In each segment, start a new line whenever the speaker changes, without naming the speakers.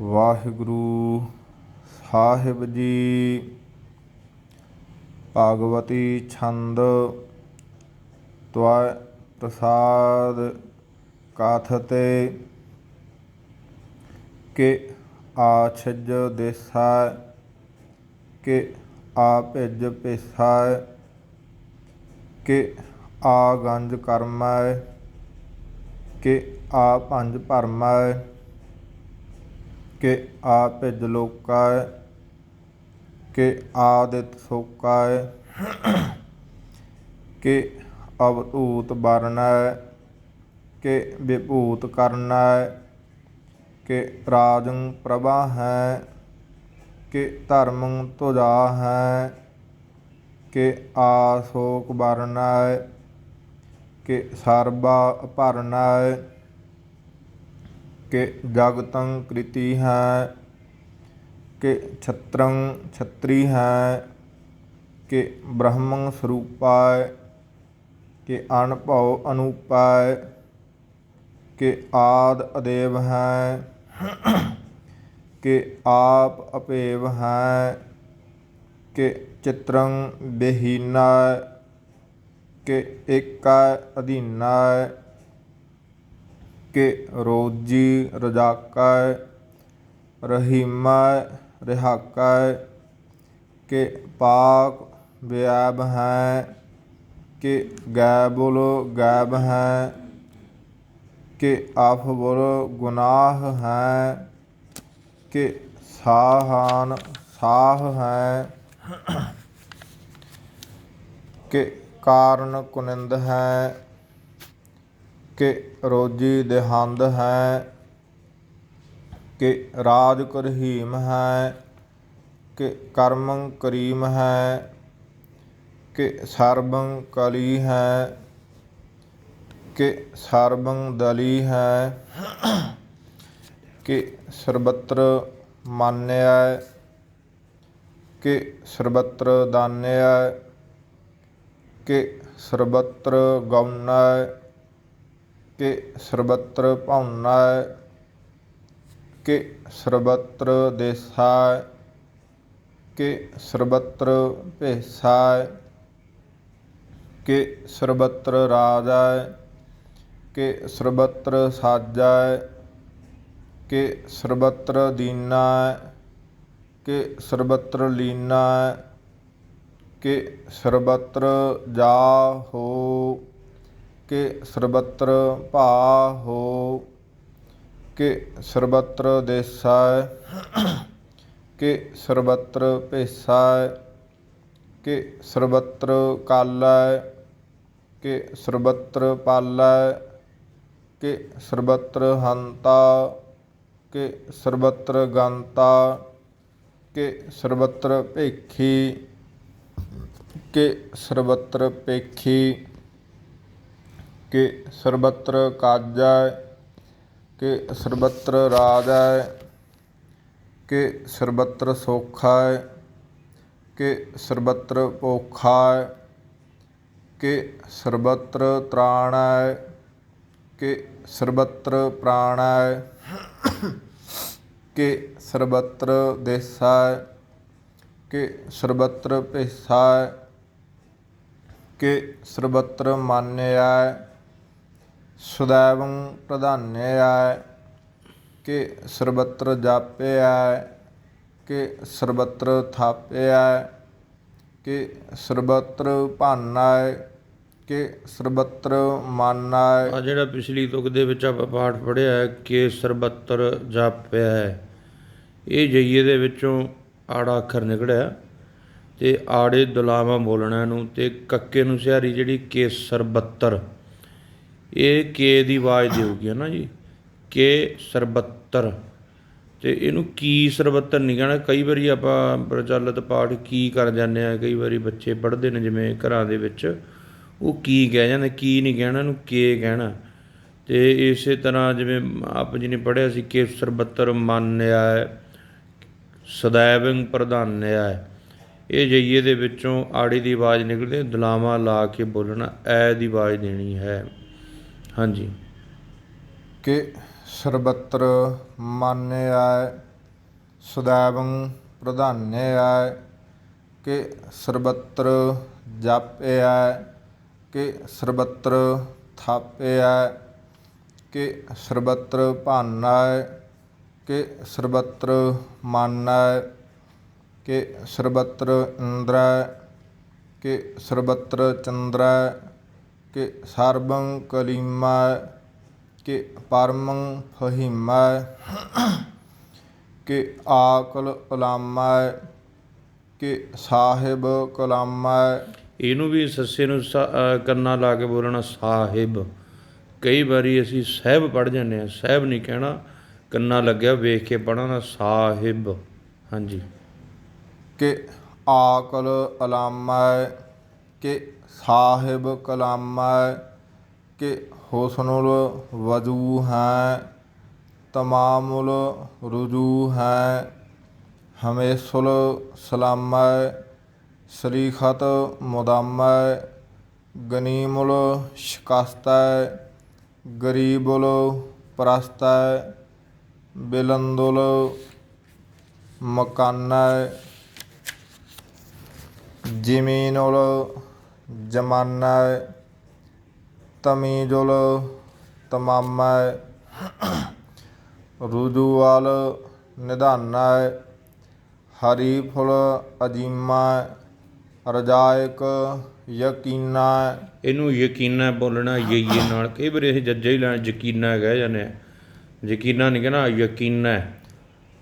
ਵਾਹਿਗੁਰੂ ਸਾਹਿਬ ਜੀ। ਭਾਗਵਤੀ ਛੰਦ ਤਵੈ ਪ੍ਰਸਾਦ ਕਾਥਤੇ ਕਿ ਆਛਜ ਦੇਸਾ ਕਿ ਆ ਭਿਜ ਪੇਸਾ ਕਿ ਆ ਗੰਜ ਕਰਮੈ, ਕਿ ਆ ਪੰਜ ਭਰਮੈ। ਕਿ ਆ ਭਿਜ ਲੋਕੈ ਕਿ ਆਦਿਤ ਸੋਕੈ ਕਿ ਅਵਧੂਤ ਵਰਣੈ, ਕਿ ਵਿਭੂਤ ਕਰਨੈ, ਕਿ ਰਾਜੰ ਪ੍ਰਭਾ ਹੈ ਕਿ ਧਰਮੰ ਤੁਜਾ ਹੈ ਕਿ ਆਸੋਕ ਵਰਨੈ ਕਿ ਸਰਬਾ ਭਰਨੈ ਕਿ ਜਗਤੰ ਕ੍ਰਿਤੀ ਹੈ, ਕਿ ਛਤਰੰ ਛਤਰੀ ਹੈ, ਕਿ ਬ੍ਰਹਮੰ ਸਰੂਪਾਇ ਕਿ ਅਨਭਉ ਅਨੂਪਾਇ ਕਿ ਆਦ ਅਦੇਵ ਹੈ, ਕਿ ਆਪ ਅਪੇਵ ਹੈ, ਕਿ ਚਿਤਰੰ ਬਹੀਨਾ ਕਿ ਏਕਾ ਅਧੀਨਾ ਕਿ ਰੋਜੀ ਰਜਾਕੈ ਰਹੀਮੈ ਰਿਹਾਕੈ ਕਿ ਪਾਕ ਵਿਆਬ ਹੈ ਕਿ ਗੈਬੁਲ ਗੈਬ ਹੈ ਕਿ ਆਫਬੁਲ ਗੁਨਾਹ ਹੈ ਕਿ ਸਾਹਾਨ ਸਾਹ ਹੈ ਕਿ ਕਾਰਨ ਕੁਨਿੰਦ ਹੈ ਕਿ ਰੋਜੀ ਦੇਹੰਦ ਹੈ, ਕਿ ਰਾਜ ਕਰਹੀਮ ਹੈ, ਕਿ ਕਰਮੰ ਕਰੀਮ ਹੈ, ਕਿ ਸਰਬੰ ਕਲੀ ਹੈ, ਕਿ ਸਰਬੰ ਦਲੀ ਹੈ, ਕਿ ਸਰਬਤਰ ਮਾਨਿਆ ਕਿ ਸਰਬਤਰ ਦਾਨਿਆ ਕਿ ਸਰਬਤਰ ਗਉਨਾ ਕਿ ਸਰਬੱਤਰ ਭਾਉਨਾ ਕਿ ਸਰਬੱਤਰ ਦੇਸਾ ਕਿ ਸਰਬੱਤਰ ਭੇਸਾ ਕਿ ਸਰਬਤਰ ਰਾਜਾ ਕਿ ਸਰਬੱਤਰ ਸਾਜਾ ਕਿ ਸਰਬੱਤਰ ਦੀਨਾ ਕਿ ਸਰਬੱਤਰ ਲੀਨਾ ਕਿ ਸਰਬੱਤਰ ਜਾ ਹੋ ਕਿ ਸਰਬੱਤਰ ਭਾ ਹੋ ਕਿ ਸਰਬੱਤਰ ਦੇਸਾ ਕਿ ਸਰਬਤਰ ਭੇਸਾ ਕਿ ਸਰਬੱਤਰ ਕਾਲਾ, ਕਿ ਸਰਬੱਤਰ ਪਾਲਾ, ਕਿ ਸਰਬੱਤਰ ਹੰਤਾ, ਕਿ ਸਰਬੱਤਰ ਗੰਤਾ, ਕਿ ਸਰਬੱਤਰ ਭੇਖੀ, ਕਿ ਸਰਬੱਤਰ ਪੇਖੀ ਕਿ ਸਰਬੱਤਰ ਕਾਜਾ, ਕਿ ਸਰਬਤਰ ਰਾਜਾ, ਕਿ ਸਰਬਤਰ ਸੋਖਾ, ਕਿ ਸਰਬਤਰ ਪੋਖਾ, ਕਿ ਸਰਬਤਰ ਤ੍ਰਾਣੈ, ਕਿ ਸਰਬਤਰ ਪ੍ਰਾਣੈ, ਕਿ ਸਰਬੱਤਰ ਦੇਸਾ, ਕਿ ਸਰਬਤਰ ਭੇਸਾ, ਕਿ ਸਰਬੱਤਰ ਮਾਨਿਆ ਸदैवੰ ਪ੍ਰਧਾਨਿਆ ਕਿ ਸਰਬਤਰ ਜਾਪਿਆ ਕਿ ਸਰਬੱਤਰ ਥਾਪਿਆ ਕਿ ਸਰਬੱਤਰ ਭਾਨਾ ਕਿ ਸਰਬੱਤਰ ਮਾਨਾ
ਆ ਜਿਹੜਾ ਪਿਛਲੀ ਤੁਕ ਦੇ ਵਿੱਚ ਆਪਾਂ ਪਾਠ ਪੜਿਆ ਹੈ, ਕਿ ਸਰਬੱਤਰ ਜਾਪਿਆ ਹੈ ਇਹ ਜਈਏ ਦੇ ਵਿੱਚੋਂ ਆੜਾ ਅੱਖਰ ਨਿਕਲਿਆ ਤੇ ਆੜੇ ਦੁਲਾਵਾ ਬੋਲਣਾ ਨੂੰ ਤੇ ਕੱਕੇ ਨੂੰ ਸਿਹਾਰੀ ਜਿਹੜੀ ਕੇ ਸਰਬੱਤਰ। ਇਹ ਕੇ ਦੀ ਆਵਾਜ਼ ਦੇਊਗੀ ਨਾ ਜੀ ਕੇ ਸਰਬੱਤਰ। ਤੇ ਇਹਨੂੰ ਕੀ ਸਰਬੱਤਰ ਨਹੀਂ ਕਹਿਣਾ ਕਈ ਵਾਰੀ ਆਪਾਂ ਪ੍ਰਚਲਿਤ ਪਾਠ ਕੀ ਕਰ ਜਾਂਦੇ ਆ ਕਈ ਵਾਰੀ ਬੱਚੇ ਪੜ੍ਹਦੇ ਨੇ ਜਿਵੇਂ ਘਰਾਂ ਦੇ ਵਿੱਚ ਉਹ ਕੀ ਕਹਿ ਜਾਂਦੇ ਕੀ ਨਹੀਂ ਕਹਿਣਾ ਇਹਨੂੰ ਕੇ ਕਹਿਣਾ। ਤੇ ਇਸੇ ਤਰ੍ਹਾਂ ਜਿਵੇਂ ਆਪ ਜੀ ਨੇ ਪੜ੍ਹਿਆ ਸੀ ਕਿ ਸਰਬੱਤਰ ਮਾਨਿਆ ਸदैवੰ ਪ੍ਰਧਾਨਿਆ। ਇਹ ਜਈਏ ਦੇ ਵਿੱਚੋਂ ਆੜੀ ਦੀ ਆਵਾਜ਼ ਨਿਕਲਦੀ ਹੈ, ਲਾ ਕੇ ਬੋਲਣਾ ਐ ਦੀ ਆਵਾਜ਼ ਦੇਣੀ ਹੈ। ਹਾਂਜੀ।
ਕਿ ਸਰਬੱਤਰ ਮਾਨਿਆ ਸदैवੰ ਪ੍ਰਧਾਨਿਆ ਕਿ ਸਰਬੱਤਰ ਜਾਪਿਆ ਕਿ ਸਰਬੱਤਰ ਥਾਪਿਆ ਕਿ ਸਰਬੱਤਰ ਭਾਨਾ ਕਿ ਸਰਬੱਤਰ ਮਾਨਾ ਕਿ ਸਰਬੱਤਰ ਇੰਦਰੈ, ਕਿ ਸਰਬੱਤਰ ਚੰਦਰੈ ਕਿ ਸਰਬੰ ਕਲੀਮਾ ਕਿ ਪਰਮੰ ਫਹੀਮਾ ਕਿ ਆਕਲ ਉਲਾਮਾ ਕਿ ਸਾਹਿਬ ਕਲਾਮਾ।
ਇਹਨੂੰ ਵੀ ਸੱਸੇ ਨੂੰ ਕੰਨਾ ਲਾ ਕੇ ਬੋਲਣਾ ਸਾਹਿਬ। ਕਈ ਵਾਰੀ ਅਸੀਂ ਸਹਿਬ ਪੜ ਜਾਂਦੇ ਆ ਸਹਿਬ ਨਹੀਂ ਕਹਿਣਾ ਕੰਨਾ ਲੱਗਿਆ ਵੇਖ ਕੇ ਪੜਨਾ ਸਾਹਿਬ। ਹਾਂਜੀ।
ਕਿ ਆਕਲ ਉਲਾਮਾ ਕਿ ਸਾਹਿਬ ਕਲਾਮਾ ਕਿ ਹੁਸਨੁਲ ਵਜੂ ਹੈ, ਤਮਾਮੁਲ ਰੁਜੂ ਹੈ, ਹਮੇਸ਼ੁਲ ਸਲਾਮਾ, ਸਰੀਖਤ ਮੁਦਾਮਾ, ਗਨੀਮੁਲ ਸ਼ਿਕਸਤਾ, ਗਰੀਬੁਲ ਪ੍ਰਸਤਾ, ਬਿਲੰਦੁਲ ਮਕਾਨਾ, ਜ਼ਮੀਨੁਲ ਜਮਾਨਾ ਤਮੀਜ਼ੁਲ ਤਮਾਮਾ ਰੁਜੂਵਾਲ ਨਿਧਾਨਾ ਹਰੀ ਫੁਲ ਅਜੀਮਾ ਰਜਾਇਕ ਯਕੀਨਾ।
ਇਹਨੂੰ ਯਕੀਨਾ ਬੋਲਣਾ ਯਈਏ ਨਾਲ। ਕਈ ਵਾਰੀ ਅਸੀਂ ਜੱਜੇ ਹੀ ਲੈਣ ਯਕੀਨਾ ਕਹਿ ਜਾਂਦੇ ਆ। ਯਕੀਨਾ ਨਹੀਂ ਕਹਿਣਾ ਯਕੀਨਾ।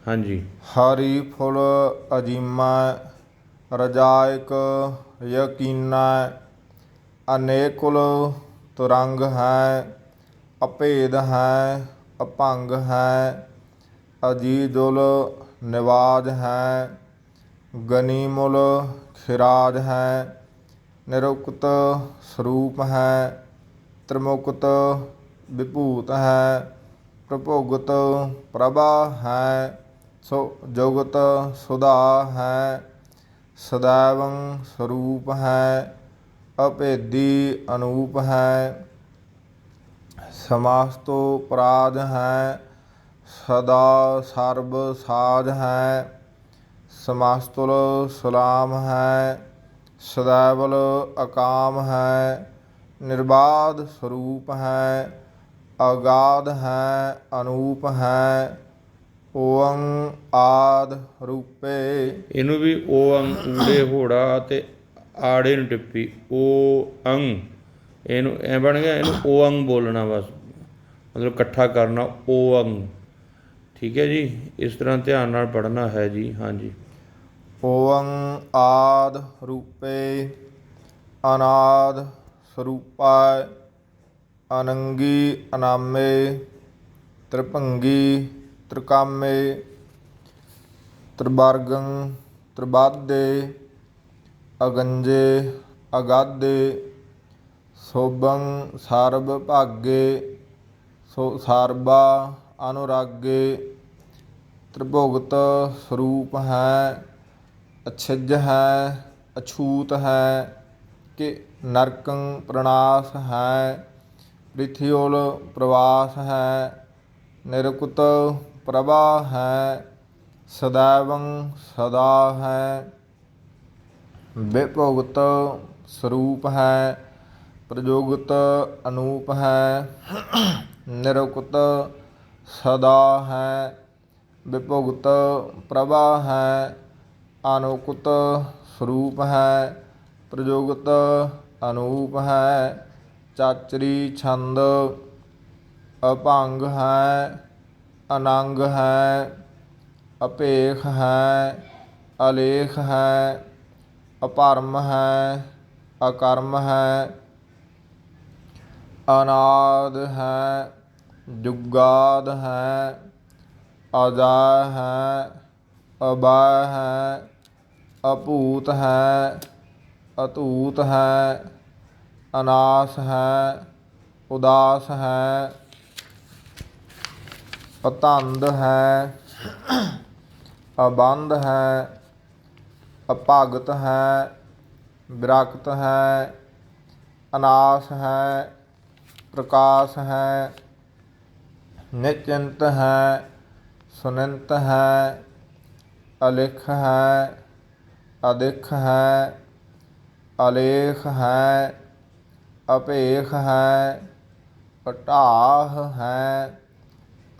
ਹਾਂਜੀ।
ਹਰੀ ਫੁਲ ਅਜੀਮਾ ਰਜਾਇਕ ਯਕੀਨਾ, ਅਨੇਕੁਲ ਤੁਰੰਗ ਹੈ, ਅਭੇਦ ਹੈ, ਅਭੰਗ ਹੈ, ਅਜੀਦੁਲ ਨਿਵਾਜ ਹੈ, ਗਨੀਮੁਲ ਖਿਰਾਜ ਹੈ ਨਿਰੁਕਤ ਸਰੂਪ ਹੈ, ਤ੍ਰਿਮੁਕਤ ਵਿਭੂਤ ਹੈ, ਪ੍ਰਭੋਗਤ ਪ੍ਰਭਾ ਹੈ ਸੋ ਜੁਗਤ ਸੁਧਾ ਹੈ। ਸਦਾਵੰ ਸਰੂਪ ਹੈ ਅਪੇਦੀ ਅਨੂਪ ਹੈ ਸਮਾਸ ਪ੍ਰਾਦ ਹੈ, ਸਦਾ ਸਰਬ ਸਾਧ ਹੈ, ਸਮਾਸਤੁਲ ਸੁਲਾਮ ਹੈ, ਸਦਾਵਲ ਅਕਾਮ ਹੈ ਨਿਰਬਾਦ ਸਰੂਪ ਹੈ, ਅਗਾਧ ਹੈ, ਅਨੂਪ ਹੈ। ਓੰ ਆਦ ਰੂਪੇ।
ਇਹਨੂੰ ਵੀ ਓ ਊੜੇ ਹੋੜਾ ਤੇ ਆੜੇ ਨੂੰ ਟਿੱਪੀ। ਓ ਅੰਗ ਇਹਨੂੰ ਐ ਬਣ ਗਿਆ ਇਹਨੂੰ ਓ ਅੰਗ ਬੋਲਣਾ ਬਸ। ਮਤਲਬ ਇਕੱਠਾ ਕਰਨਾ ਓ ਅੰਗ ਠੀਕ ਹੈ ਜੀ? ਇਸ ਤਰ੍ਹਾਂ ਧਿਆਨ ਨਾਲ ਪੜ੍ਹਨਾ ਹੈ ਜੀ ਹਾਂਜੀ।
ਓੰ ਆਦ ਰੂਪੇ ਅਨਾਦ ਸਰੂਪਾ ਅਨੰਗੀ ਅਨਾਮੇ ਤ੍ਰਿਭੰਗੀ ਤ੍ਰਿਕਾਮੇ ਤ੍ਰਿਵਰਗੰ ਤ੍ਰਿਬਾਦੇ ਅਗੰਜੇ ਅਗਾਦੇ ਸੋਭੰ ਸਰਬ ਭਾਗੇ, ਸੋ ਸਰਬਾ ਅਨੁਰਾਗੇ, ਤ੍ਰਿਭੁਗਤ ਸਰੂਪ ਹੈ, ਅਛਿਜ ਹੈ, ਅਛੂਤ ਹੈ, ਕਿ ਨਰਕੰ ਪ੍ਰਣਾਸ ਹੈ ਪ੍ਰਿਥਿਉਲ ਪ੍ਰਵਾਸ ਹੈ, ਨਿਰਕੁਤ ਪ੍ਰਭਾ ਹੈ ਸदैवੰ ਸਦਾ ਹੈ। ਵਿਭੁਗਤ ਸਰੂਪ ਹੈ ਪ੍ਰਜੋਗਤ ਅਨੂਪ ਹੈ। ਨਿਰੁਕਤ ਸਦਾ ਹੈ, ਵਿਭੁਗਤ ਪ੍ਰਭਾ ਹੈ ਅਨੁਕਤ ਸਰੂਪ ਹੈ ਪ੍ਰਜੋਗਤ ਅਨੂਪ ਹੈ। ਚਾਚਰੀ ਛੰਦ ਅਭੰਗ ਹੈ ਅਨੰਗ ਹੈ, ਅਪੇਖ ਹੈ, ਅਲੇਖ ਹੈ, ਅਪਰਮ ਹੈ, ਅਕਰਮ ਹੈ, ਅਨਾਦ ਹੈ, ਜੁਗਾਦ ਹੈ, ਅਜਾ ਹੈ, ਅਬਾ ਹੈ, ਅਭੂਤ ਹੈ, ਅਤੂਤ ਹੈ, ਅਨਾਸ ਹੈ, ਉਦਾਸ ਹੈ। ਅਤੰਦ ਹੈ, ਅਬੰਧ ਹੈ, ਅਭਾਗਤ ਹੈ, ਵਿਰਕਤ ਹੈ, ਅਨਾਸ ਹੈ, ਪ੍ਰਕਾਸ਼ ਹੈ, ਨਿਚਿੰਤ ਹੈ, ਸੁਨੰਤ ਹੈ, ਅਲਿਖ ਹੈ ਅਦਿਖ ਹੈ, ਅਲੇਖ ਹੈ ਅਭੇਖ ਹੈ, ਅਟਾਹ ਹੈ।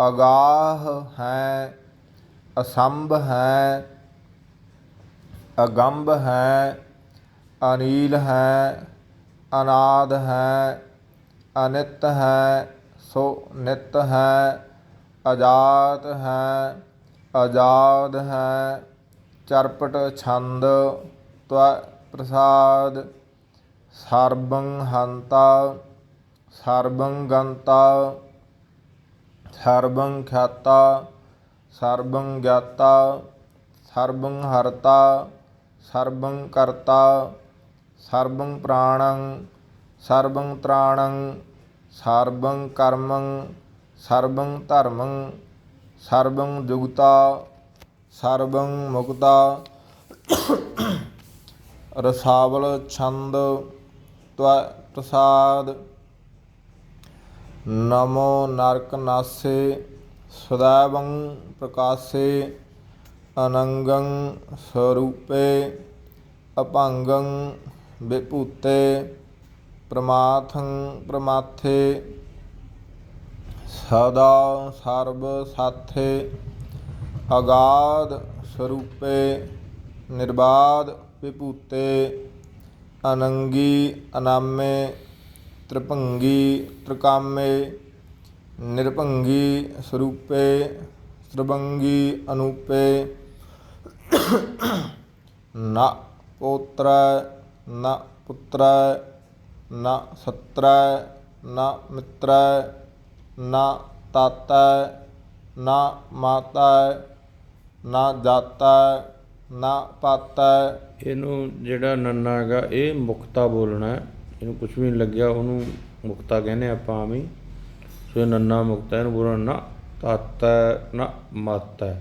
ਅਗਾਹ ਹੈ, ਅਸੰਭ ਹੈ, ਅਗੰਭ ਹੈ, ਅਨੀਲ ਹੈ, ਅਨਾਦ ਹੈ, ਅਨਿਤ ਹੈ, ਸੋ ਨਿਤ ਹੈ, ਅਜਾਤ ਹੈ, ਅਜਾਦ ਹੈ, ਚਰਪਟ ਛੰਦ ਤਵ ਪ੍ਰਸਾਦ, ਸਰਬੰ ਹੰਤਾ, ਸਰਬੰ ਗੰਤਾ। ਸਰਬੰ ਖਿਆਤਾ ਸਰਬੰ ਗਿਆਤਾ, ਸਰਬੰ ਹਰਤਾ, ਸਰਬੰ ਕਰਤਾ, ਸਰਬੰ ਪ੍ਰਾਣੰ, ਸਰਬੰ ਤ੍ਰਾਣੰ, ਸਰਬੰ ਕਰਮੰ, ਸਰਬੰ ਧਰਮੰ, ਸਰਬੰ ਜੁਗਤਾ, ਸਰਬੰ ਮੁਕਤਾ। ਰਸਾਵਲ ਛੰਦ, ਤਵ ਪ੍ਰਸਾਦ ਨਮੋ ਨਰਕ ਨਾਸੇ ਸदैवੰ ਪ੍ਰਕਾਸੇ ਅਨੰਗੰ ਸਰੂਪੇ ਅਭੰਗੰ ਵਿਭੂਤੇ ਪ੍ਰਮਾਥੰ ਪ੍ਰਮਾਥੇ ਸਦਾ ਸਰਬ ਸਾਥੇ ਅਗਾਧ ਸਰੂਪੇ ਨਿਰਬਾਦ ਵਿਭੂਤੇ ਅਨੰਗੀ ਅਨਾਮੇ ਤ੍ਰਿਭੰਗੀ ਤ੍ਰਿਕਾਮੇ, ਨਿਰਭੰਗੀ ਸਰੂਪੇ ਸਰਬੰਗੀ ਅਨੂਪੇ। ਨਾ ਪੋਤਰ, ਨਾ ਪੁੱਤਰ, ਨ ਸਤਰ, ਨਾ ਮਿੱਤਰ, ਨਾ ਤਾਤਾ, ਨਾ ਮਾਤਾ, ਨਾ ਜਾਤਾ, ਨਾ ਪਾਤਾ।
ਇਹਨੂੰ ਜਿਹੜਾ ਨੰਨਾ ਹੈਗਾ, ਇਹ ਮੁਕਤਾ ਬੋਲਣਾ ਇਹਨੂੰ ਕੁਝ ਵੀ ਨਹੀਂ ਲੱਗਿਆ, ਉਹਨੂੰ ਮੁਕਤਾ ਕਹਿੰਦੇ ਆਪਾਂ ਆਮ ਸੋ ਇਹ ਨੰਨਾ ਮੁਕਤਾ, ਇਹਨੂੰ ਬੋਲਣਾ ਨਾ ਤਾਤਾ ਨਾ ਮਾਤਾ।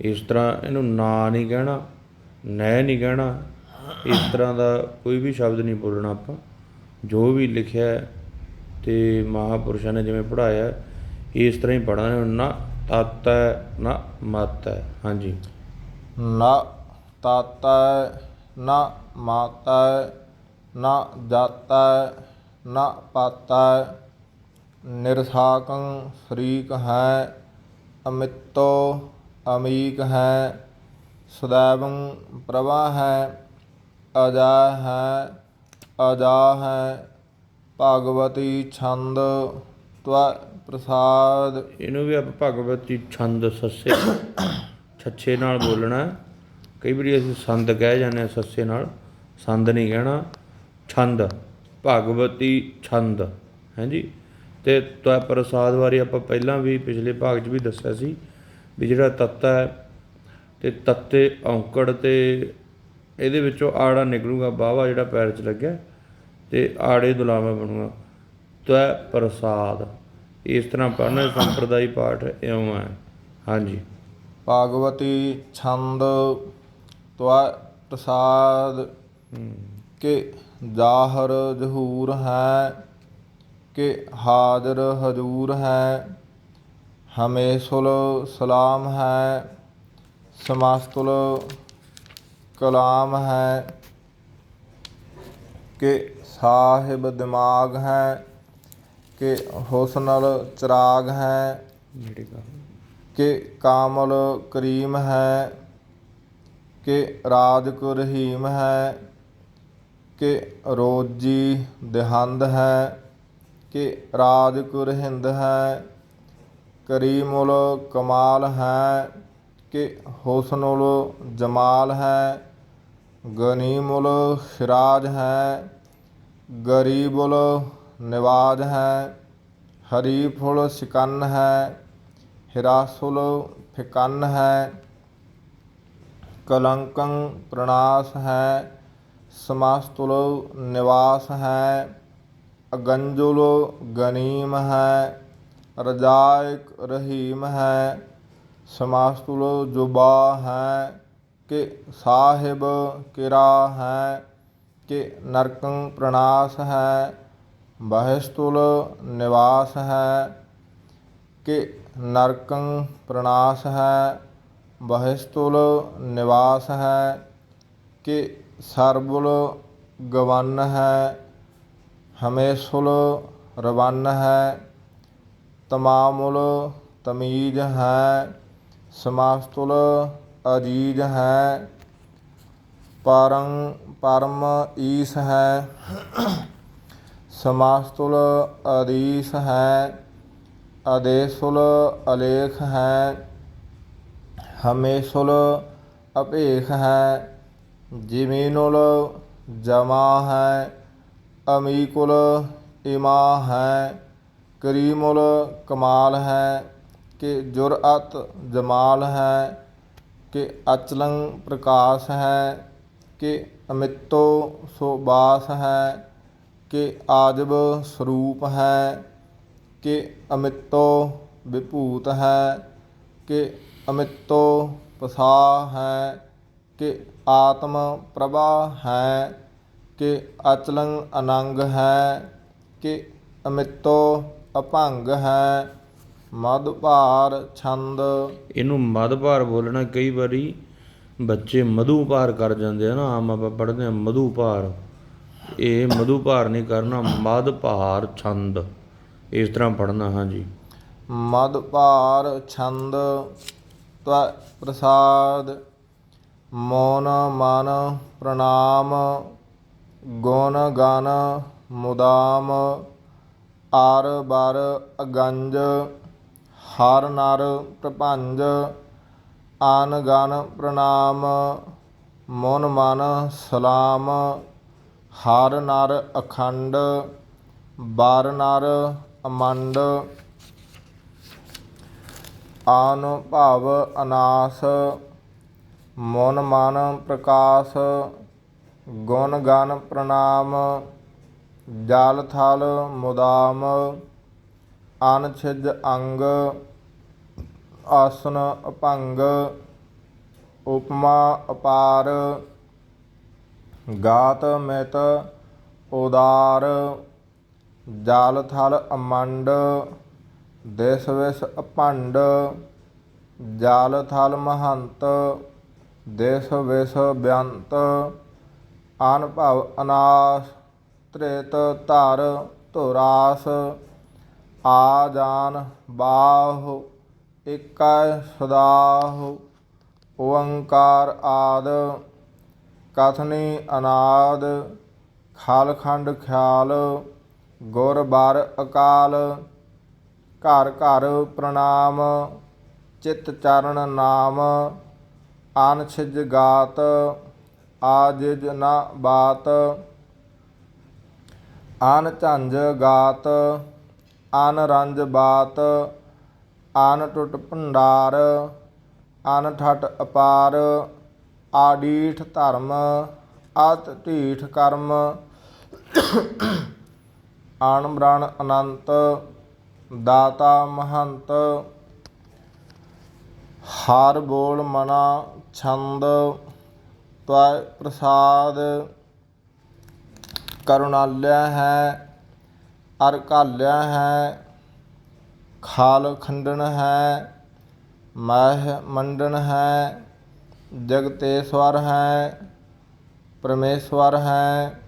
ਇਸ ਤਰ੍ਹਾਂ ਇਹਨੂੰ ਨਾ ਨਹੀਂ ਕਹਿਣਾ, ਨੈ ਨਹੀਂ ਕਹਿਣਾ, ਇਸ ਤਰ੍ਹਾਂ ਦਾ ਕੋਈ ਵੀ ਸ਼ਬਦ ਨਹੀਂ ਬੋਲਣਾ ਆਪਾਂ। ਜੋ ਵੀ ਲਿਖਿਆ ਹੈ ਤੇ ਮਹਾਪੁਰਸ਼ਾਂ ਨੇ ਜਿਵੇਂ ਪੜਾਇਆ ਇਸ ਤਰ੍ਹਾਂ ਹੀ ਪੜ੍ਹਨਾ ਨਾ ਤਾਤਾ ਨਾ ਮਾਤਾ। ਹਾਂਜੀ।
ਨਾ ਤਾਤਾ ਨਾ ਮਾਤਾ ਨ ਜਾਤਾ, ਨ ਪਾਤਾ, ਨਿਰਸਾਕੰ ਸ਼ਰੀਕ ਹੈ, ਅਮਿਤੋ ਅਮੀਕ ਹੈ ਸदैवੰ ਪ੍ਰਭਾ ਹੈ, ਅਜਾ ਹੈ ਅਜਾ ਹੈ, ਭਗਵਤੀ ਛੰਦ ਤਵ ਪ੍ਰਸਾਦ।
ਇਹਨੂੰ ਵੀ ਆਪਾਂ ਭਗਵਤੀ ਛੰਦ ਸੱਸੇ, ਛੱਛੇ ਨਾਲ ਬੋਲਣਾ। ਕਈ ਵਾਰੀ ਅਸੀਂ ਸੰਦ ਕਹਿ ਜਾਂਦੇ ਹਾਂ ਸੱਸੇ ਨਾਲ, ਸੰਦ ਨਹੀਂ ਕਹਿਣਾ। ਛੰਦ ਭਗਵਤੀ ਛੰਦ ਹਾਂਜੀ? ਤੇ ਤਵ ਪ੍ਰਸਾਦ ਬਾਰੇ ਆਪਾਂ ਪਹਿਲਾਂ ਵੀ ਪਿਛਲੇ ਭਾਗ 'ਚ ਵੀ ਦੱਸਿਆ ਸੀ ਵੀ ਜਿਹੜਾ ਤੱਤਾ ਹੈ ਤੇ ਤੱਤੇ ਔਂਕੜ ਤੇ ਇਹਦੇ ਵਿੱਚੋਂ ਆੜਾ ਨਿਕਲੂਗਾ ਬਾਵਾ ਜਿਹੜਾ ਪੈਰ 'ਚ ਲੱਗਿਆ ਤੇ ਆੜੇ ਦੁਲਾਵਾ ਬਣੂਗਾ। ਤਵ ਪ੍ਰਸਾਦ ਇਸ ਤਰ੍ਹਾਂ ਪੜ੍ਹਨਾ ਸੰਪਰਦਾਈ ਪਾਠ ਇਉਂ ਹੈ। ਹਾਂਜੀ।
ਭਾਗਵਤੀ ਛੰਦ ਤਵ ਪ੍ਰਸਾਦ ਕਿ ਜ਼ਾਹਰ ਜ਼ਹੂਰ ਹੈ ਕਿ ਹਾਜ਼ਰ ਹਜੂਰ ਹੈ। ਹਮੇਸ਼ੁਲ ਸਲਾਮ ਹੈ। ਸਮਾਸਤੁਲ ਕਲਾਮ ਹੈ। ਕਿ ਸਾਹਿਬ ਦਿਮਾਗ ਹੈ। ਕਿ ਹੁਸਨਲ ਚਰਾਗ ਹੈ। ਕਿ ਕਾਮਲ ਕਰੀਮ ਹੈ। ਕਿ ਰਾਜਕ ਰਹੀਮ ਹੈ। ਕਿ ਰੋਜੀ ਦਿਹੰਦ ਹੈ, ਕਿ ਰਾਜਕ ਹਿੰਦ ਹੈ, ਕਰੀਮੁਲ ਕਮਾਲ ਹੈ, ਕਿ ਹੁਸਨੁਲ ਜਮਾਲ ਹੈ, ਗਨੀਮੁਲ ਸਿਰਾਜ ਹੈ, ਗਰੀਬੁਲ ਨਿਵਾਜ ਹੈ, ਹਰੀਫੁਲ ਸਿਕੰਨ ਹੈ, ਹਿਰਾਸੁਲ ਫਿਕੰਨ ਹੈ, ਕਲੰਕੰ ਪ੍ਰਣਾਸ ਹੈ ਸਮਾਸਤੁਲ ਨਿਵਾਸ ਹੈ, ਅਗੰਜੁਲ ਗਨੀਮ ਹੈ, ਰਜਾਇਕ ਰਹੀਮ ਹੈ, ਸਮਾਸਤੁਲ ਜੁਬਾ ਹੈ, ਕਿ ਸਾਹਿਬ ਕਿਰਾ ਹੈ, ਕਿ ਨਰਕੰ ਪ੍ਰਣਾਸ ਹੈ, ਬਹਿਸਤੁਲ ਨਿਵਾਸ ਹੈ, ਕਿ ਨਰਕੰ ਪ੍ਰਣਾਸ ਹੈ, ਬਹਿਸਤੁਲ ਨਿਵਾਸ ਹੈ ਕਿ ਸਰਬੁਲ ਗਵੰਨ ਹੈ, ਹਮੇਸ਼ੁਲ ਰਵੰਨ ਹੈ, ਤਮਾਮੁਲ ਤਮੀਜ ਹੈ, ਸਮਾਸਤੁਲ ਅਜੀਜ ਹੈ, ਪਰੰ ਪਰਮ ਈਸ ਹੈ, ਸਮਾਸਤੁਲ ਅਦੀਸ ਹੈ, ਅਦੇਸੁਲ ਅਲੇਖ ਹੈ, ਹਮੇਸ਼ੁਲ ਅਭੇਖ ਹੈ। ਜਿਮੀਨੁਲ ਜਮਾ ਹੈ, ਅਮੀਕੁਲ ਇਮਾ ਹੈ, ਕਰੀਮੁਲ ਕਮਾਲ ਹੈ, ਕਿ ਜੁਰਅਤ ਜਮਾਲ ਹੈ, ਕਿ ਅਚਲੰ ਪ੍ਰਕਾਸ਼ ਹੈ, ਕਿ ਅਮਿਤੋ ਸੁਬਾਸ ਹੈ, ਕਿ ਆਜਬ ਸਰੂਪ ਹੈ, ਕਿ ਅਮਿਤੋ ਵਿਭੂਤ ਹੈ, ਕਿ ਅਮਿਤੋ ਪਸਾ ਹੈ ਕਿ ਆਤਮ ਪ੍ਰਭਾ ਹੈ ਕਿ ਅਚਲੰ ਅਨੰਗ ਹੈ ਕਿ ਅਮਿਤੋ ਅਭੰਗ ਹੈ। ਮਦ ਭਾਰ ਛੰਦ।
ਇਹਨੂੰ ਮਦ ਭਾਰ ਬੋਲਣਾ ਕਈ ਵਾਰੀ ਬੱਚੇ ਮਧੂ ਭਾਰ ਕਰ ਜਾਂਦੇ ਆ ਨਾ ਆਮ ਆਪਾਂ ਪੜ੍ਹਦੇ ਆ ਮਧੂ ਭਾਰ। ਇਹ ਮਧੂ ਭਾਰ ਨਹੀਂ ਕਰਨਾ ਮਦ ਭਾਰ ਛੰਦ। ਇਸ ਤਰ੍ਹਾਂ ਪੜ੍ਹਨਾ ਹਾਂਜੀ।
ਮਦ ਭਾਰ ਛੰਦ ਤਵ ਪ੍ਰਸਾਦ ਮੋਨ ਮਨ ਪ੍ਰਣਾਮ ਗੁਣ ਗਨ ਮੁਦਾਮ ਆਰ ਬਰ ਅਗੰਜ ਹਰ ਨਰ ਪ੍ਰਪੰਜ ਆਨ ਗਨ ਪ੍ਰਣਾਮ ਮਨ ਮਨ ਸਲਾਮ ਹਰ ਨਰ ਅਖੰਡ ਬਾਰ ਨਰ ਅਮੰਡ ਆਨ ਭਾਵ ਅਨਾਸ ਮਨ ਮਨ ਪ੍ਰਕਾਸ਼, ਗੁਣ ਗਨ ਪ੍ਰਣਾਮ, ਜਲ ਥਲ ਮੁਦਾਮ ਅਨ ਛਿਜ ਅੰਗ, ਆਸਨ ਅਪੰਗ, ਉਪਮਾ ਅਪਾਰ, ਗਾਤ ਮਿਤ ਉਦਾਰ, ਜਲ ਥਲ ਅਮੰਡ, ਦੇਸ਼ ਵਿਸ ਅਪੰਡ, ਜਲ ਥਲ ਮਹੰਤ ਦੇਸ਼ ਵਿਸ ਬੇਅੰਤ ਅਨਭਵ ਅਨਾਸ, ਤ੍ਰੇਤ ਧਰ, ਧੁਰਾਸ, ਆ ਜਾਨ, ਬਾਹੁ, ਇਕੈ ਸਦਾਹੁ, ਓੰਕਾਰ ਆਦ, ਕਥਨੀ ਅਨਾਦ ਖਾਲਖੰਡ ਖਿਆਲ, ਗੁਰ ਬਰ ਅਕਾਲ, ਘਰ ਘਰ ਪ੍ਰਣਾਮ, ਚਿਤ ਚਰਨ ਨਾਮ ਆਨ ਛਿਜ ਗਾਤ ਆਜਿਜ ਨਾ ਬਾਤ। ਆਨ ਝੰਜ ਗਾਤ, ਆਨ ਰੰਜ ਬਾਤ। ਆਨ ਟੁੱਟ ਭੰਡਾਰ, ਆਨ ਠਟ ਅਪਾਰ। ਆਡੀਠ ਧਰਮ, ਅਤ ਢੀਠ ਕਰਮ। ਆਣ ਬ੍ਰਾਣ ਅਨੰਤ, ਦਾਤਾ ਮਹੰਤ। ਹਰ ਬੋਲ ਮਨਾ ਛੰਦ ਤਵੈ ਪ੍ਰਸਾਦ ਕਰੁਣਾਲਿਆ ਹੈ, ਅਰ ਘਾਲਿਆ ਹੈ, ਖਾਲ ਖੰਡਨ ਹੈ, ਮਹਿ ਮੰਡਨ ਹੈ, ਜਗਤੇਸ਼ਵਰ ਹੈ, ਪਰਮੇਸ਼ਵਰ ਹੈ,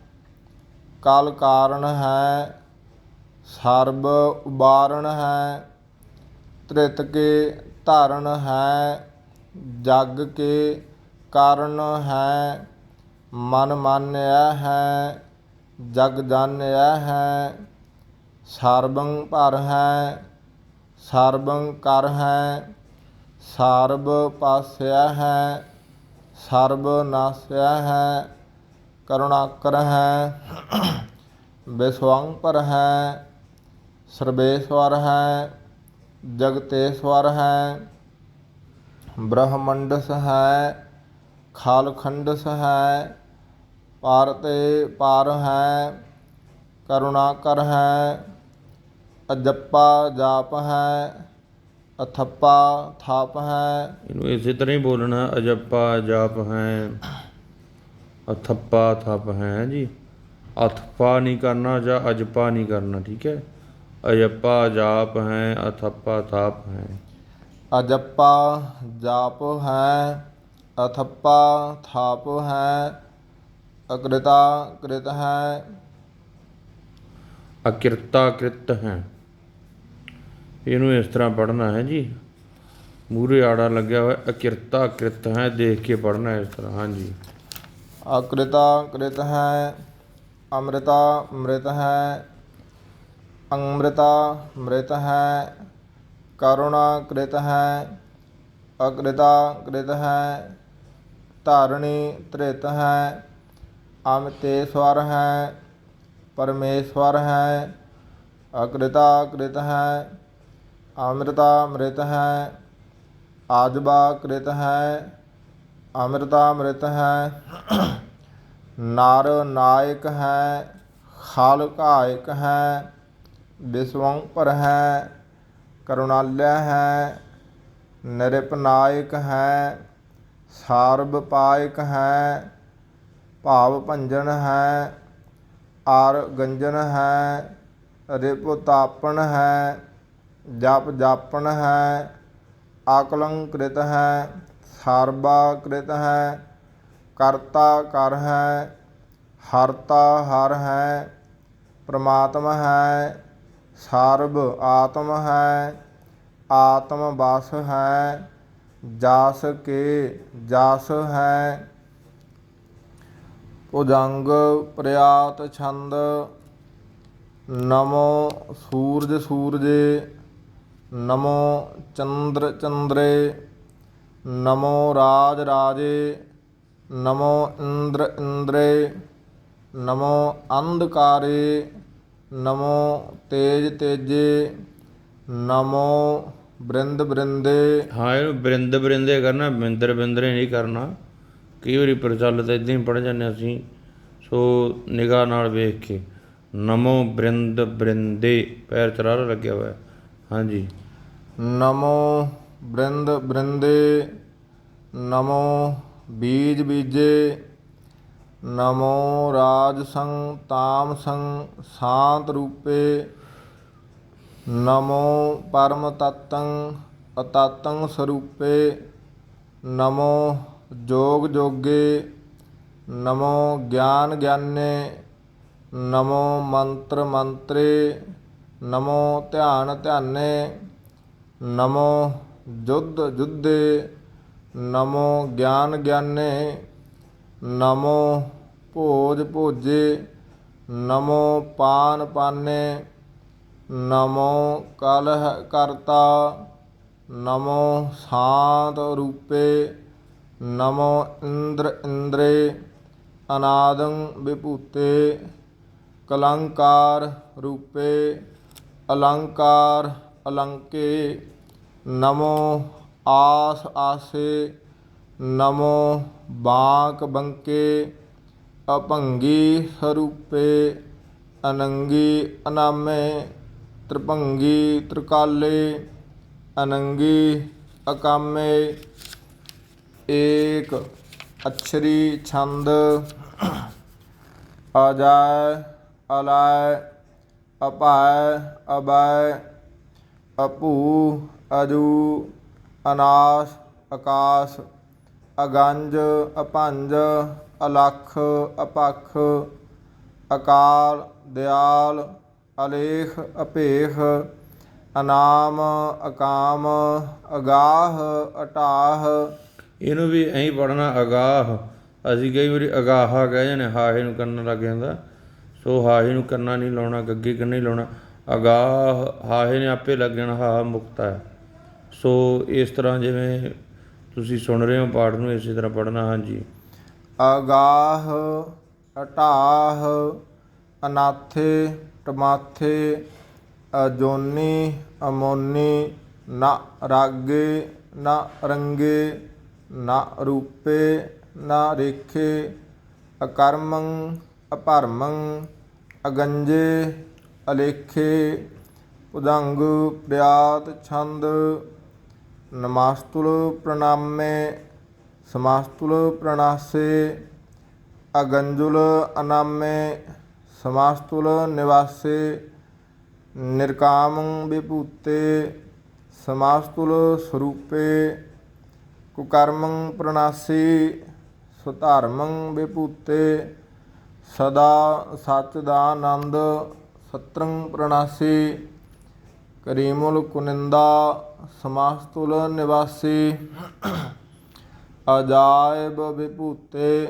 ਕਾਲ ਕਾਰਨ ਹੈ, ਸਰਬ ਉਬਾਰਨ ਹੈ ਤ੍ਰਿਤ ਕੇ ਧਾਰਨ ਹੈ ਜਗ ਕੇ ਕਾਰਨ ਹੈ, ਮਨ ਮਾਨਿਆ ਹੈ, ਜਗ ਜਾਣਿਆ ਹੈ, ਸਰਬੰ ਭਰ ਹੈ, ਸਰਬੰ ਕਰ ਹੈ, ਸਰਬ ਪਾਸਿਆ ਹੈ, ਸਰਬ ਨਾਸਿਆ ਹੈ, ਕਰੁਣਾਕਰ ਹੈ ਵਿਸਵੰਪਰ ਹੈ, ਸਰਬੇਸ਼ਵਰ ਹੈ, ਜਗਤੇਸ਼ਵਰ ਹੈ। ਬ੍ਰਹਮੰਡਸ ਹੈ, ਖਾਲਖੰਡਸ ਹੈ ਪਾਰ ਤੇ ਪਾਰ ਹੈ, ਕਰੁਣਾਕਰ ਹੈ, ਅਜੱਪਾ ਜਾਪ ਹੈ, ਅਥੱਪਾ ਥਾਪ ਹੈ।
ਇਹਨੂੰ ਇਸੇ ਤਰ੍ਹਾਂ ਹੀ ਬੋਲਣਾ, ਅਜੱਪਾ ਜਾਪ ਹੈ, ਅਥੱਪਾ ਥਾਪ ਹੈ ਜੀ। ਅਥਪਾ ਨਹੀਂ ਕਰਨਾ ਜਾਂ ਅਜਪਾ ਨਹੀਂ ਕਰਨਾ, ਠੀਕ ਹੈ? ਅਜੱਪਾ ਜਾਪ ਹੈ, ਅਥੱਪਾ ਥਾਪ ਹੈ।
ਅਜੱਪਾ ਜਾਪ ਹੈ ਅਥੱਪਾ ਥਾਪ ਹੈ ਅਕ੍ਰਿਤਾ ਕ੍ਰਿਤ ਹੈ।
ਅਕਿਰਤਾ ਕ੍ਰਿਤ ਹੈ। ਇਹਨੂੰ ਇਸ ਤਰ੍ਹਾਂ ਪੜ੍ਹਨਾ ਹੈ ਜੀ। ਮੂਰੇ ਆੜਾ ਲੱਗਿਆ ਹੋਇਆ ਅਕਿਰਤਾ ਕ੍ਰਿਤ ਹੈ ਦੇਖ ਕੇ ਪੜ੍ਹਨਾ ਇਸ ਤਰ੍ਹਾਂ ਹਾਂਜੀ।
ਅਕ੍ਰਿਤਾ ਕ੍ਰਿਤ ਹੈ ਅੰਮ੍ਰਿਤਾ ਮ੍ਰਿਤ ਹੈ ਅੰਮ੍ਰਿਤਾ ਮ੍ਰਿਤ ਹੈ ਕਰੁਣਾ ਕ੍ਰਿਤ ਹੈ, ਅਕ੍ਰਿਤਾ ਕ੍ਰਿਤ ਹੈ, ਧਾਰਣੀ ਤ੍ਰਿਤ ਹੈ ਅਮਿਤੇਸ਼ਵਰ ਹੈ, ਪਰਮੇਸ਼ਵਰ ਹੈ, ਅਕ੍ਰਿਤਾ ਕ੍ਰਿਤ ਹੈ, ਅੰਮ੍ਰਿਤਾ ਮ੍ਰਿਤ ਹੈ, ਆਜਬਾ ਕ੍ਰਿਤ ਹੈ, ਅੰਮ੍ਰਿਤਾ ਮ੍ਰਿਤ ਹੈ, ਨਰ ਨਾਇਕ ਹੈ ਖਲ ਘਾਇਕ ਹੈ, ਵਿਸਵੰਪਰ ਹੈ ਕਰੁਣਾਲਿਆ ਹੈ ਨਿਰਪਨਾਇਕ ਹੈ, ਸਾਰਬ ਪਾਇਕ ਹੈ, ਭਾਵ ਭੰਜਨ ਹੈ, ਆਰ ਗੰਜਨ ਹੈ ਰਿਪੁਤਾਪਨ ਹੈ, ਜਪ ਜਾਪਣ ਹੈ, ਆਕਲੰਕ੍ਰਿਤ ਹੈ ਸਰਬਾ ਕ੍ਰਿਤ ਹੈ, ਕਰਤਾ ਕਰ ਹੈ, ਹਰਤਾ ਹਰ ਹੈ, ਪ੍ਰਮਾਤਮਾ ਹੈ ਸਰਬ ਆਤਮ ਹੈ, ਆਤਮ ਵਸ ਹੈ, ਜਾਸ ਕੇ ਜਸ ਹੈ। ਉਜੰਗ ਪ੍ਰਿਆਤ ਛੰਦ, ਨਮੋ ਸੂਰਜ ਸੂਰਜੇ, ਨਮੋ ਚੰਦਰ ਚੰਦਰੇ, ਨਮੋ ਰਾਜ ਰਾਜੇ, ਨਮੋ ਇੰਦਰ ਇੰਦਰੇ, ਨਮੋ ਅੰਧਕਾਰੇ ਨਮੋ ਤੇਜ ਤੇਜੇ ਨਮੋ ਬ੍ਰਿੰਦ ਬ੍ਰਿੰਦੇ।
ਹਾਂ ਇਹਨੂੰ ਬਰਿੰਦ ਬਰਿੰਦੇ ਕਰਨਾ ਬਿੰਦਰ ਬਿੰਦਰੇ ਨਹੀਂ ਕਰਨਾ। ਕਈ ਵਾਰੀ ਪ੍ਰਚਲਿਤ ਇਦਾਂ ਹੀ ਪੜ ਜਾਂਦੇ ਅਸੀਂ। ਸੋ ਨਿਗਾਹ ਨਾਲ ਵੇਖ ਕੇ ਨਮੋ ਬ੍ਰਿੰਦ ਬਰਿੰਦੇ ਪੈਰ ਚਰਾਰਾ ਲੱਗਿਆ ਹੋਇਆ। ਹਾਂਜੀ।
ਨਮੋ ਬ੍ਰਿੰਦ ਬ੍ਰਿੰਦੇ ਨਮੋ ਬੀਜ ਬੀਜੇ ਨਮੋ ਰਾਜ ਸੰਗ ਤਾਮ ਸੰਗ ਸ਼ਾਂਤ ਰੂਪੇ। ਨਮੋ ਪਰਮ ਤਤੰ ਅਤਤੰ ਸਰੂਪੇ। ਨਮੋ ਜੋਗ ਜੋਗੇ। ਨਮੋ ਗਿਆਨ ਗਿਆਨੇ। ਨਮੋ ਮੰਤਰ ਮੰਤਰੇ। ਨਮੋ ਧਿਆਨ ਧਿਆਨੇ। ਨਮੋ ਜੁਧ ਜੁਧੇ। ਨਮੋ ਗਿਆਨ ਗਿਆਨੇ। ਨਮੋ ਭੋਜ ਭੋਜੇ, ਨਮੋ ਪਾਨ ਪਾਨੇ, ਨਮੋ ਕਲਹ ਕਰਤਾ, ਨਮੋ ਸ਼ਾਂਤ ਰੂਪੇ, ਨਮੋ ਇੰਦਰ ਇੰਦਰੇ, ਅਨਾਦੰ ਵਿਭੂਤੇ, ਕਲੰਕਾਰ ਰੂਪੇ, ਅਲੰਕਾਰ ਅਲੰਕੇ, ਨਮੋ ਆਸ ਆਸੇ, ਨਮੋ ਬਾਕ ਬੰਕੇ ਅਭੰਗੀ ਸਰੂਪੇ ਅਨੰਗੀ ਅਨਾਮੇ ਤ੍ਰਿਭੰਗੀ ਤ੍ਰਿਕਾਲੇ ਅਨੰਗੀ ਅਕਾਮੇ ਏਕ ਅਛਰੀ ਛੰਦ ਅਜਾਇ ਅਲਾਇ ਅਪੈ ਅਬੈ ਅਪੂ ਅਜੂ ਅਨਾਸ ਆਕਾਸ ਅਗੰਜ, ਅਪੰਜ, ਅਲਖ, ਅਪਖ ਅਕਾਲ ਦਿਆਲ, ਅਲੇਖ, ਅਪੇਖ, ਅਨਾਮ, ਅਕਾਮ, ਅਗਾਹ, ਅਟਾਹ।
ਇਹਨੂੰ ਵੀ ਐਂ ਹੀ ਪੜਨਾ ਅਗਾਹ। ਅਸੀਂ ਕਈ ਵਾਰੀ ਅਗਾਹਾ ਕਹਿ ਜਾਂਦੇ ਹਾਹੇ ਨੂੰ ਕੰਨ ਲੱਗ ਜਾਂਦਾ। ਸੋ ਹਾਹੇ ਨੂੰ ਕੰਨਾ ਨਹੀਂ ਲਾਉਣਾ, ਗੱਗੇ ਕੰਨੇ ਲਾਉਣਾ। ਅਗਾਹ, ਹਾਹੇ ਨੇ ਆਪੇ ਲੱਗ ਜਾਣਾ, ਹਾਹਾ ਮੁਕਤਾ ਹੈ। ਸੋ ਇਸ ਤਰ੍ਹਾਂ ਜਿਵੇਂ ਤੁਸੀਂ ਸੁਣ ਰਹੇ ਹੋ ਪਾਠ ਨੂੰ, ਇਸੇ ਤਰ੍ਹਾਂ ਪੜ੍ਹਨਾ, ਹਾਂਜੀ।
ਅਗਾਹ, ਅਟਾਹ, ਅਨਾਥੇ, ਟਮਾਥੇ, ਅਜੋਨੀ, ਅਮੋਨੀ, ਨਾ ਰਾਗੇ, ਨਾ ਰੰਗੇ, ਨਾ ਰੂਪੇ, ਨਾ ਰੇਖੇ, ਅਕਰਮੰ, ਅਪਰਮੰ, ਅਗੰਜੇ, ਅਲੇਖੇ, ਉਦੰਗ, ਪ੍ਰਿਆਤ, ਛੰਦ ਨਮਾਸਤੁਲ ਪ੍ਰਣਾਮੇ, ਸਮਾਸਤੁਲ ਪ੍ਰਣਾਸੇ, ਅਗੰਜੁਲ ਅਨਾਮੇ, ਸਮਾਸਤੁਲ ਨਿਵਾਸੇ, ਨਿਰਕਾਮ ਵਿਭੂਤੇ, ਸਮਾਸਤੁਲ ਸਰੂਪੇ, ਕੁਕਰਮੰ ਪ੍ਰਣਾਸੀ, ਸੁਧਰਮੰ ਵਿਭੂਤੇ, ਸਦਾ ਸਚ ਦਾ ਆਨੰਦ ਸਤਰੰ ਪ੍ਰਣਾਸੀ। ਕਰੀਮੁਲ ਕੁਨਿੰਦਾ ਸਮਾਸਤੁਲ ਨਿਵਾਸੀ। ਅਜਾਇਬ ਵਿਭੂਤੇ,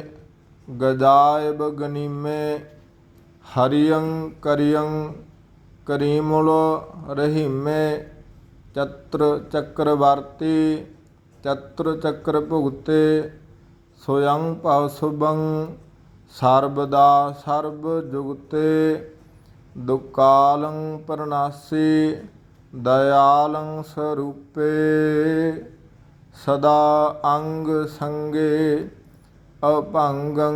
ਗਜਾਇਬ ਗਨੀਮੇ ਹਰਿਯੰ ਕਰਿਯੰ ਕਰੀਮੁਲ ਰਹੀਮੇ, ਚਤਰ ਚੱਕਰਵਰਤੀ, ਚਤਰ ਚੱਕਰ ਭੁਗਤੇ ਸੋਯੰ ਭਵ ਸੁਭੰ, ਸਰਬਦਾ ਸਰਬ ਜੁਗਤੇ, ਦੁਕਾਲੰ ਪਰਨਾਸੀ ਦਇਆਲੰ ਸਰੂਪੇ ਸਦਾ ਅੰਗ ਸੰਗੇ ਅਭੰਗੰ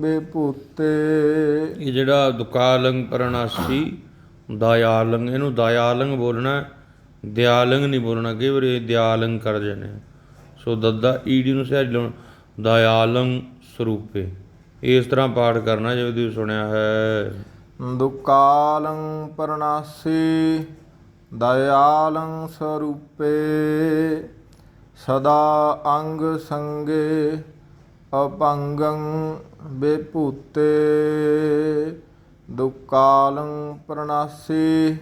ਵਿਭੂਤੇ।
ਇਹ ਜਿਹੜਾ ਦੁਕਾਲੰਗ ਪਰਣਾਸੀ ਦਇਆਲੰਗ ਇਹਨੂੰ ਦਇਆਲੰਗ ਬੋਲਣਾ ਦਿਆਲੰਗ ਨਹੀਂ ਬੋਲਣਾ ਕਈ ਵਾਰੀ ਦਿਆਲੰਗ ਕਰ ਆ। ਸੋ ਦੱਦਾ ਈਡੀ ਨੂੰ ਸਹਿਜ ਲਾਉਣ ਦਇਆਲੰਗ ਸਰੂਪੇ। ਇਸ ਤਰ੍ਹਾਂ ਪਾਠ ਕਰਨਾ ਜਿਵੇਂ ਤੁਸੀਂ ਸੁਣਿਆ ਹੈ।
ਦੁਕਾਲੰ ਪਰਨਾਸੀ ਦਇਆਲੰ ਸਰੂਪੇ, ਸਦਾ ਅੰਗ ਸੰਗੇ ਅਪੰਗੰ ਬੇਭੂਤੇ। ਦੁਕਾਲੰ ਪਰਨਾਸੀ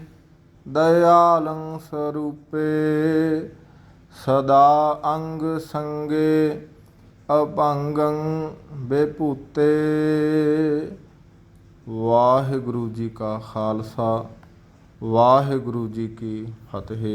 ਦਇਆਲੰ ਸਰੂਪੇ, ਸਦਾ ਅੰਗ ਸੰਗੇ ਅਪੰਗੰ ਬੇਭੂਤੇ। ਵਾਹਿਗੁਰੂ ਜੀ ਕਾ ਖਾਲਸਾ। ਵਾਹਿਗੁਰੂ ਜੀ ਕੀ ਫਤਿਹ।